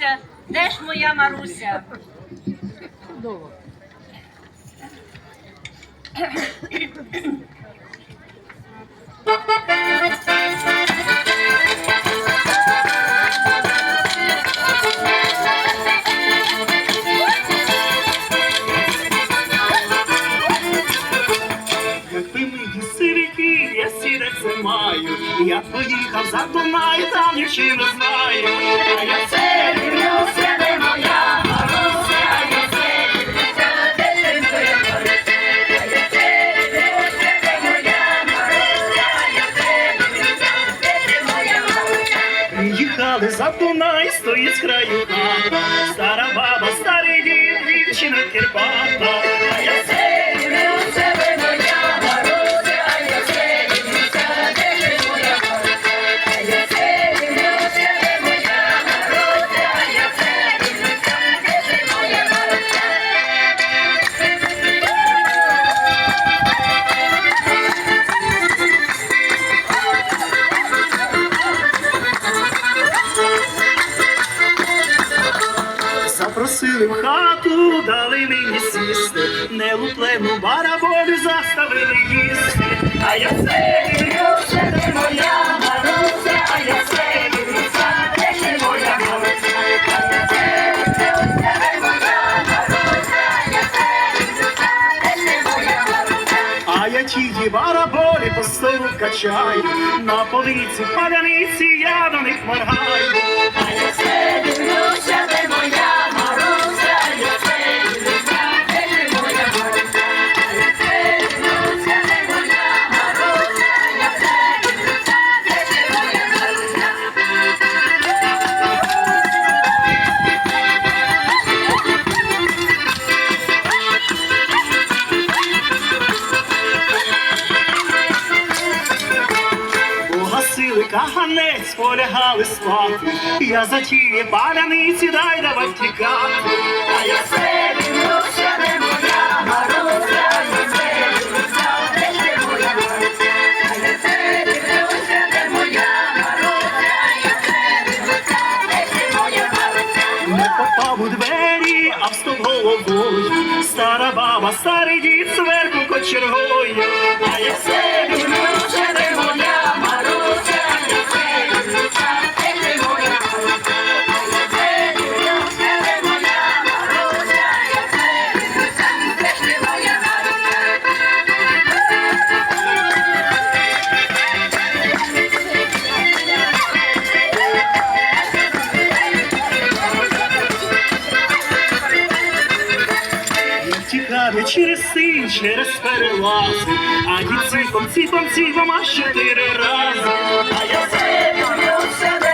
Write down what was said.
Маруся, де ж моя Маруся? Якби я поїхав за Дунай, там нічим не знаю. А я дивлюся, де моя Маруся, я де моя Маруся. За Дунай, стоїть з краю хата, стара баба, старий дід, дівчина кірпата. А я все Запросили в хату, дали мені сісти, нелуплену бараболю заставили їсти. А я все дивлюся, де моя Маруся, а я все дивлюся, де ще моя Маруся. А я все дивлюся, де моя Маруся, а я все дивлюся, де ще моя Маруся. А я тіті бараболі по столу качаю, на полиці паляниці я до них моргаю. Каганець, полягали спати. Я за тієї паляниці дай давай тікати. А я все дивлюся, де моя Маруся, я моя Маруся. А я моя Маруся, я все моя Маруся. Не попав у двері, а встав головою. Стара баба, старий дід, зверху кочергою. через син, через перелази, а від ціпом, ціпом, ціпом, аж чотири рази, а я зелю себе.